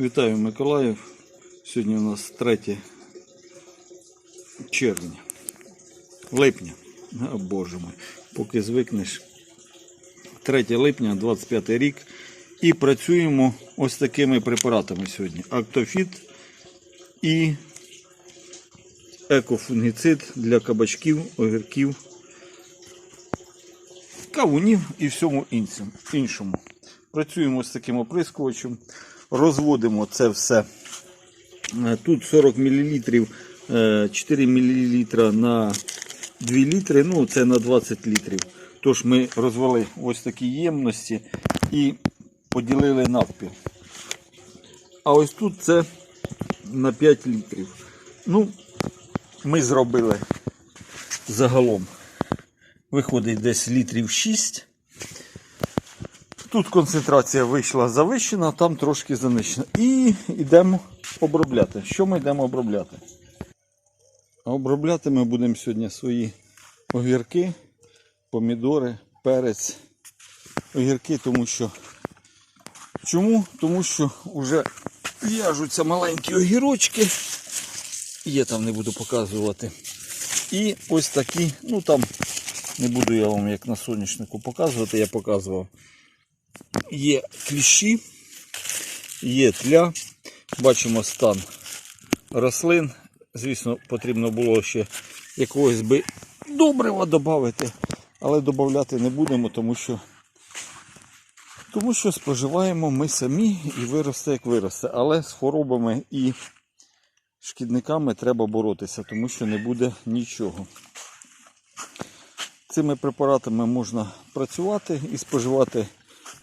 Вітаю Миколаїв. Сьогодні у нас 3 червня. Липня. О, Боже мой. Поки звикнеш. 3 липня, 25 рік. І працюємо ось такими препаратами сьогодні. Актофіт і екофунгіцид для кабачків, огірків, кавунів і всьому іншому-. Працюємо з таким оприскувачем, розводимо це все. Е, Тут 40 мл, 4 мл на 2 літри, ну це на 20 літрів. Тож ми розвели ось такі ємності і поділили навпіл. А ось тут це на 5 літрів. Ну, ми зробили загалом. Виходить десь літрів 6. Тут концентрація вийшла завищена, там трошки занищена. І йдемо обробляти. Що ми йдемо обробляти? Обробляти ми будемо сьогодні свої огірки, помідори, перець. Огірки, тому що. Чому? Тому що вже в'яжуться маленькі огірочки. Є там, не буду показувати. І ось такі, ну там не буду я вам як на соняшнику показувати, я показував. Є кліщі, є тля. Бачимо стан рослин. Звісно, потрібно було ще якогось би добрива додати, але додати не будемо, тому що, тому що споживаємо ми самі і виросте, як виросте. Але з хворобами і шкідниками треба боротися, тому що не буде нічого. Цими препаратами можна працювати і споживати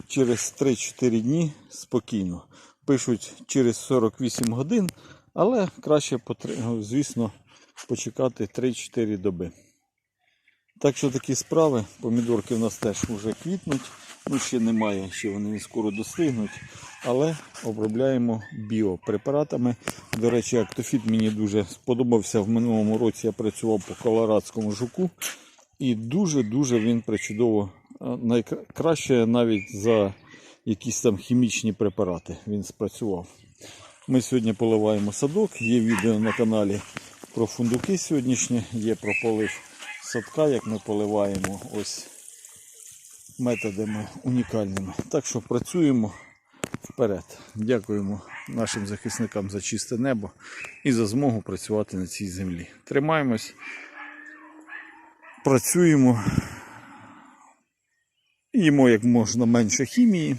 через 3-4 дні спокійно. Пишуть через 48 годин, але краще, звісно, почекати 3-4 доби. Так що такі справи, помідорки в нас теж вже квітнуть, ну ще немає, ще вони не скоро достигнуть, але обробляємо біопрепаратами. До речі, актофіт мені дуже сподобався. В минулому році я працював по колорадському жуку. І дуже-дуже він причудово, найкраще навіть за якісь там хімічні препарати він спрацював. Ми сьогодні поливаємо садок, є відео на каналі про фундуки сьогоднішні, є про полив садка, як ми поливаємо ось методами унікальними. Так що працюємо вперед. Дякуємо нашим захисникам за чисте небо і за змогу працювати на цій землі. Тримаємось працюємо, їмо як можна менше хімії.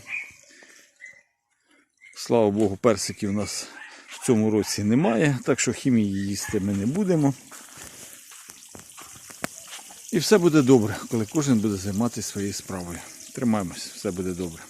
Слава Богу, персиків у нас в цьому році немає, так що хімії їсти ми не будемо. І все буде добре, коли кожен буде займатися своєю справою. Тримаємось, все буде добре.